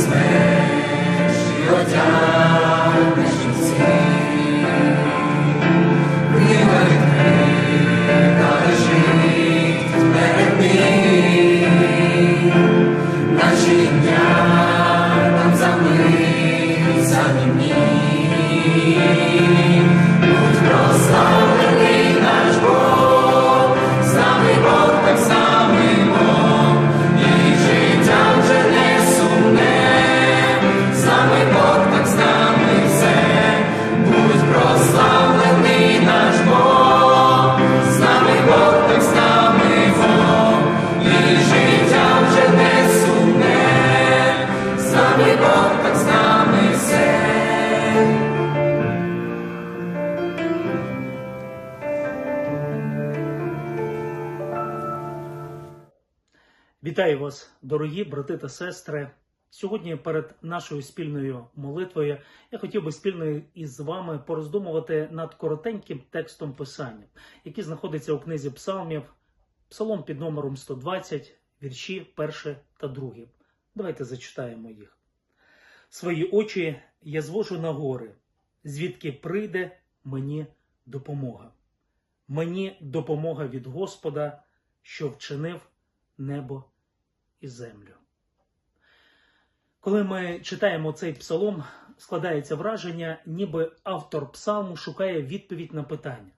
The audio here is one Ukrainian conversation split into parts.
His name. Вітаю вас, дорогі брати та сестри. Сьогодні перед нашою спільною молитвою я хотів би спільно із вами пороздумувати над коротеньким текстом писання, який знаходиться у книзі Псалмів, псалом під номером 120, вірші 1 та 2. Давайте зачитаємо їх. Свої очі я звожу на гори, звідки прийде мені допомога. Мені допомога від Господа, що вчинив небо і землю. Коли ми читаємо цей псалом, складається враження, ніби автор псалму шукає відповідь на питання,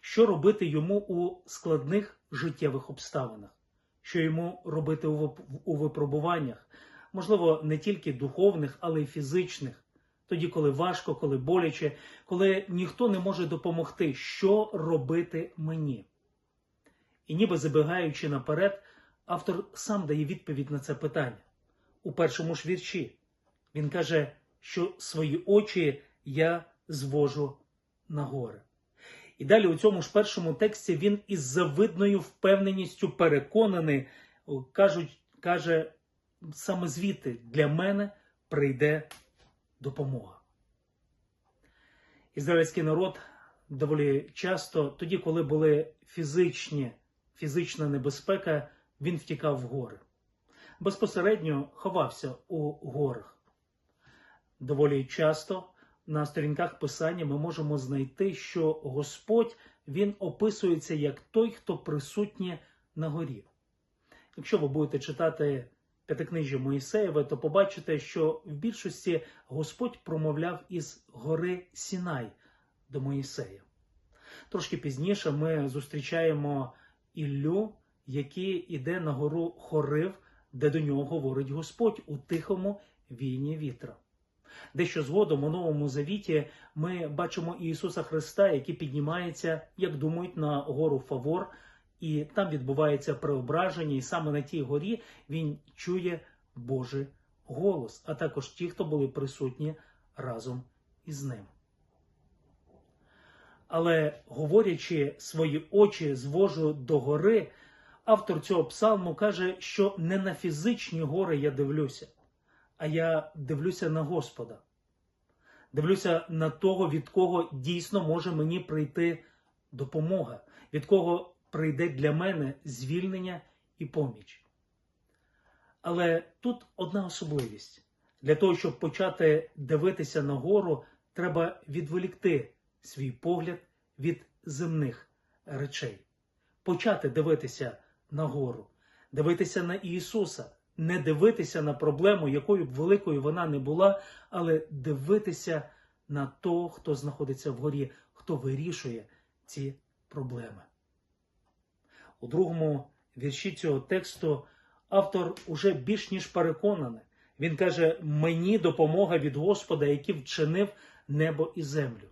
що робити йому у складних життєвих обставинах, що йому робити у випробуваннях, можливо, не тільки духовних, але й фізичних, тоді, коли важко, коли боляче, коли ніхто не може допомогти, що робити мені. І ніби забігаючи наперед, автор сам дає відповідь на це питання. У першому ж вірші він каже, що свої очі я звожу на гори. І далі у цьому ж першому тексті він із завидною впевненістю переконаний, кажуть, каже, саме звідти для мене прийде допомога. Ізраїльський народ доволі часто, тоді, коли були фізичні, фізична небезпека, він втікав в гори. Безпосередньо ховався у горах. Доволі часто на сторінках писання ми можемо знайти, що Господь він описується як той, хто присутній на горі. Якщо ви будете читати п'ятикнижжя Моїсеєве, то побачите, що в більшості Господь промовляв із гори Сінай до Моїсея. Трошки пізніше ми зустрічаємо Іллю, який іде на гору Хорив, де до нього говорить Господь у тихому війні вітра. Дещо згодом у Новому Завіті ми бачимо Ісуса Христа, який піднімається, як думають, на гору Фавор, і там відбувається преображення, і саме на тій горі він чує Божий голос, а також ті, хто були присутні разом із ним. Але говорячи свої очі звожу до гори, автор цього псалму каже, що не на фізичні гори я дивлюся, а я дивлюся на Господа. Дивлюся на того, від кого дійсно може мені прийти допомога, від кого прийде для мене звільнення і поміч. Але тут одна особливість. Для того, щоб почати дивитися на гору, треба відволікти свій погляд від земних речей. Почати дивитися на гору, дивитися на Ісуса, не дивитися на проблему, якою б великою вона не була, але дивитися на того, хто знаходиться вгорі, хто вирішує ці проблеми. У другому вірші цього тексту автор уже більш ніж переконаний. Він каже: мені допомога від Господа, який вчинив небо і землю.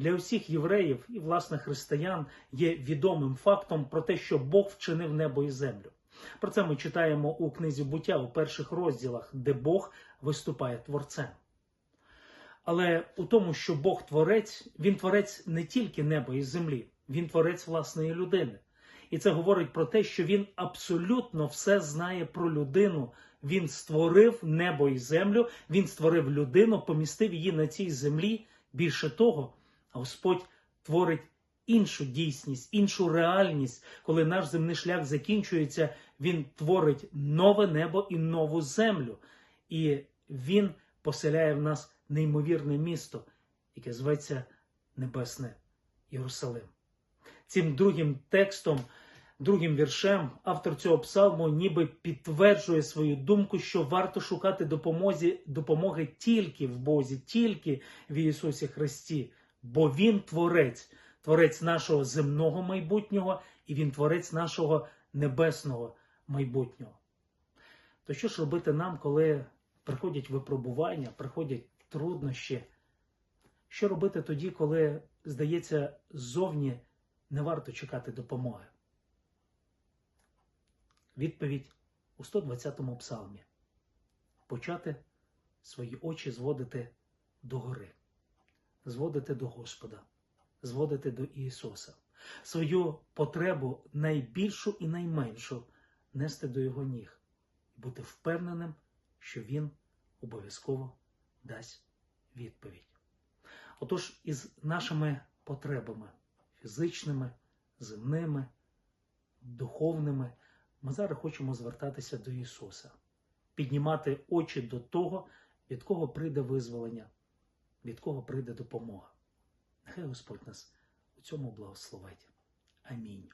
Для усіх євреїв і власне християн є відомим фактом про те, що Бог вчинив небо і землю. Про це ми читаємо у книзі буття у перших розділах, де Бог виступає творцем. Але у тому, що Бог творець, він творець не тільки неба і землі, він творець власної людини. І це говорить про те, що він абсолютно все знає про людину. Він створив небо і землю, він створив людину, помістив її на цій землі. Більше того, Господь творить іншу дійсність, іншу реальність. Коли наш земний шлях закінчується, він творить нове небо і нову землю. І він поселяє в нас неймовірне місто, яке зветься Небесне Єрусалим. Цим другим текстом, другим віршем, автор цього псалму ніби підтверджує свою думку, що варто шукати допомозі, допомоги тільки в Бозі, тільки в Ісусі Христі, бо Він творець, творець нашого земного майбутнього і Він творець нашого небесного майбутнього. То що ж робити нам, коли приходять випробування, приходять труднощі? Що робити тоді, коли, здається, ззовні не варто чекати допомоги? Відповідь у 120-му псалмі. Почати свої очі зводити до гори, зводити до Господа, зводити до Ісуса, свою потребу найбільшу і найменшу нести до Його ніг, бути впевненим, що Він обов'язково дасть відповідь. Отож, із нашими потребами фізичними, земними, духовними, ми зараз хочемо звертатися до Ісуса, піднімати очі до того, від кого прийде визволення, від кого прийде допомога. Нехай Господь нас у цьому благословить. Амінь.